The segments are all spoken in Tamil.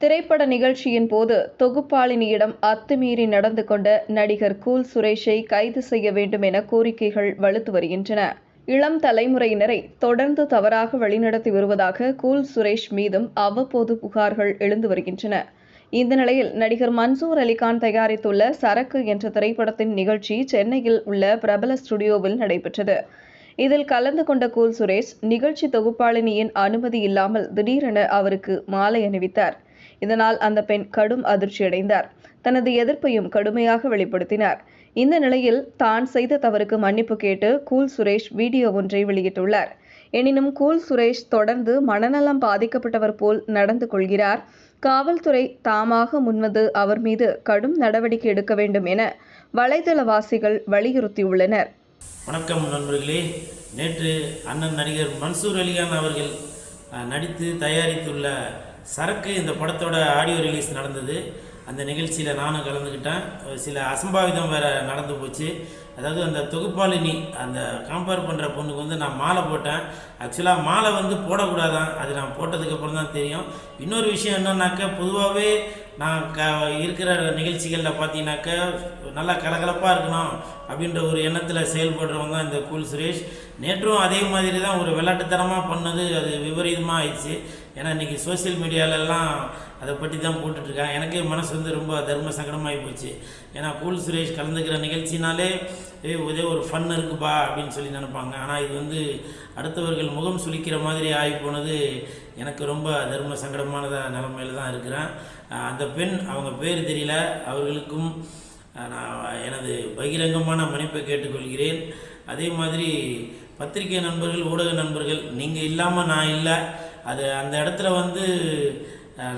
திரைப்பட நிகழ்ச்சியின் போது தொகுப்பாளினியிடம் அத்துமீறி நடந்து கொண்ட நடிகர் கூல் சுரேஷை கைது செய்ய வேண்டும் என கோரிக்கைகள் வலுத்து வருகின்றன. இளம் தலைமுறையினரை தொடர்ந்து தவறாக வழிநடத்தி வருவதாக கூல் சுரேஷ் மீதும் அவ்வப்போது புகார்கள் எழுந்து வருகின்றன. இந்த நிலையில் நடிகர் மன்சூர் அலிகான் தயாரித்துள்ள சரக்கு என்ற திரைப்படத்தின் நிகழ்ச்சி சென்னையில் உள்ள பிரபல ஸ்டுடியோவில் நடைபெற்றது. இதில் கலந்து கொண்ட கூல் சுரேஷ் நிகழ்ச்சி தொகுப்பாளினியின் அனுமதி இல்லாமல் திடீரென அவருக்கு மாலை அணிவித்தார். இதனால் அந்த பெண் கடும் அதிர்ச்சியடைந்தார். தனது எதிர்ப்பையும் கடுமையாக வெளிப்படுத்தினார். இந்த நிலையில் தான் செய்த தவறுக்கு மன்னிப்பு கேட்டு கூல் சுரேஷ் வீடியோ ஒன்றை வெளியிட்டுள்ளார். எனினும் கூல் சுரேஷ் தொடர்ந்து மனநலம் பாதிக்கப்பட்டவர் போல் நடந்து கொள்கிறார். காவல்துறை தாமாக முன்வந்து அவர் மீது கடும் நடவடிக்கை எடுக்க வேண்டும் என வலைதளவாசிகள் வலியுறுத்தியுள்ளனர். வணக்கம் நண்பர்களே. நேற்று அண்ணன் நடிகர் மன்சூர் அலிகான் அவர்கள் நடித்து தயாரித்துள்ள சரக்கு இந்த படத்தோட ஆடியோ ரிலீஸ் நடந்தது. அந்த நிகழ்ச்சியில் நானும் கலந்துக்கிட்டேன் சில அசம்பாவிதம் வேறு நடந்து போச்சு. அதாவது அந்த தொகுப்பாளினி அந்த கம்பேர் பண்ணுற பொண்ணுக்கு வந்து நான் மாலை போட்டேன். ஆக்சுவலாக மாலை வந்து போடக்கூடாதான். அது நான் போட்டதுக்கப்புறம் தான் தெரியும். இன்னொரு விஷயம் என்னன்னாக்கா பொதுவாகவே நான் க இருக்கிற நிகழ்ச்சிகளில் பார்த்தீங்கன்னாக்கா நல்லா கலகலப்பாக இருக்கணும் அப்படின்ற ஒரு எண்ணத்தில் செயல்படுறவங்க தான் இந்த கூல் சுரேஷ். நேற்றும் அதே மாதிரி தான் ஒரு விளையாட்டுத்தனமாக பண்ணது அது விபரீதமாக ஆயிடுச்சு. ஏன்னா இன்றைக்கி சோஷியல் மீடியாலெல்லாம் அதை பற்றி தான் போட்டுட்ருக்காங்க எனக்கே மனசு வந்து ரொம்ப தர்ம சங்கடமாகி போச்சு. ஏன்னா கூல் சுரேஷ் கலந்துக்கிற நிகழ்ச்சினாலே ஏ ஒரே ஒரு ஃபன் இருக்குப்பா அப்படின்னு சொல்லி நினைப்பாங்க. ஆனால் இது வந்து அடுத்தவர்கள் முகம் சுளிக்கிற மாதிரி ஆகி போனது எனக்கு ரொம்ப தர்ம சங்கடமானதாக நிலமையில தான் இருக்கிறேன். அந்த பெண் அவங்க பேர் தெரியல. அவர்களுக்கும் நான் எனது பகிரங்கமான மன்னிப்பை கேட்டுக்கொள்கிறேன். அதே மாதிரி பத்திரிகை நண்பர்கள் ஊடக நண்பர்கள் நீங்கள் இல்லாமல் நான் இல்லை. அது அந்த இடத்துல வந்து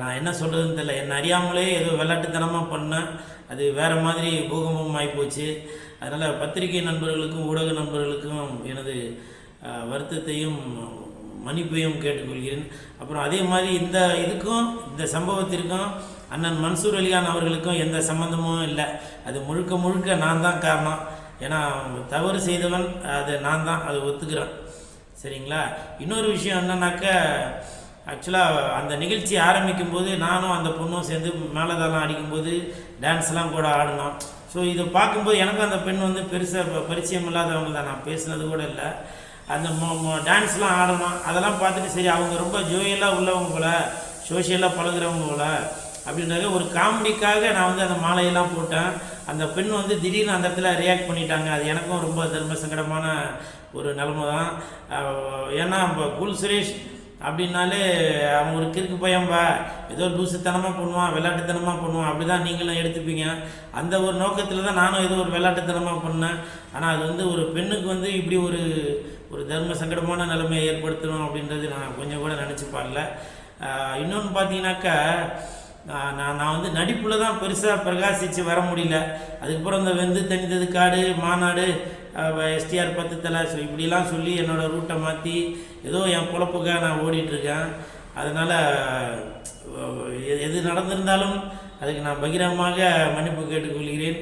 நான் என்ன சொல்கிறதுன்னு தெரியல. என்னை அறியாமலே ஏதோ விளையாட்டுத்தனமாக பண்ணேன். அது வேறு மாதிரி பூகம்பம் ஆகிப்போச்சு அதனால் பத்திரிகை நண்பர்களுக்கும் ஊடக நண்பர்களுக்கும் எனது வருத்தத்தையும் மன்னிப்பையும் கேட்டுக்கொள்கிறேன். அப்புறம் அதே மாதிரி இந்த இதுக்கும் இந்த சம்பவத்திற்கும் அண்ணன் மன்சூர் அலிகான் அவர்களுக்கும் எந்த சம்மந்தமும் இல்லை. அது முழுக்க முழுக்க நான் தான் காரணம். ஏன்னா தவறு செய்தவன் அது நான் தான் அதை ஒத்துக்கிறேன். சரிங்களா? இன்னொரு விஷயம் என்னன்னாக்கா ஆக்சுவலாக அந்த நிகழ்ச்சி ஆரம்பிக்கும் போது நானும் அந்த பொண்ணும் சேர்ந்து மேலதெல்லாம் அடிக்கும்போது டான்ஸ்லாம் கூட ஆடினோம். ஸோ இதை பார்க்கும்போது எனக்கும் அந்த பெண் வந்து பெருசாக பரிச்சயம் இல்லாதவங்க தான். நான் பேசினது கூட இல்லை. அந்த டான்ஸ்லாம் ஆடணும் அதெல்லாம் பார்த்துட்டு சரி அவங்க ரொம்ப ஜோயலாக உள்ளவங்க போல சோஷியலாக பழகுறவங்க போல அப்படின்றது ஒரு காமெடிக்காக நான் வந்து அந்த மாலையெல்லாம் போட்டேன். அந்த பெண் வந்து திடீர்னு அந்த இடத்துல ரியாக்ட் பண்ணிட்டாங்க. அது எனக்கும் ரொம்ப தர்ம சங்கடமான ஒரு நிலமை தான். ஏன்னா இப்போ குல் சுரேஷ் அப்படின்னாலே அவன் ஒரு கிறுக்கு பையன்பா. ஏதோ லூசுத்தனமாக பண்ணுவான் விளையாட்டுத்தனமாக பண்ணுவான். அப்படி தான் நீங்களும் எடுத்துப்பீங்க. அந்த ஒரு நோக்கத்தில் தான் நானும் ஏதோ ஒரு விளையாட்டுத்தனமாக பண்ணேன். ஆனால் அது வந்து ஒரு பெண்ணுக்கு வந்து இப்படி ஒரு ஒரு தர்ம சங்கடமான நிலைமையை ஏற்படுத்தணும் அப்படின்றது நான் கொஞ்சம் கூட நினச்சி பாடல இன்னொன்று பார்த்தீங்கன்னாக்கா நான் நான் நான் வந்து நடிப்பில் தான் பெருசாக பிரகாசித்து வர முடியல. அதுக்கப்புறம் இந்த வெந்து தனித்தது காடு மாநாடு எஸ்டிஆர் பத்து தலை ஸோ இப்படிலாம் சொல்லி என்னோடய ரூட்டை மாற்றி ஏதோ என் பொழப்புக்காக நான் ஓடிட்டுருக்கேன். அதனால் எது நடந்திருந்தாலும் அதுக்கு நான் பகிரமாக மன்னிப்பு கேட்டுக்கொள்கிறேன்.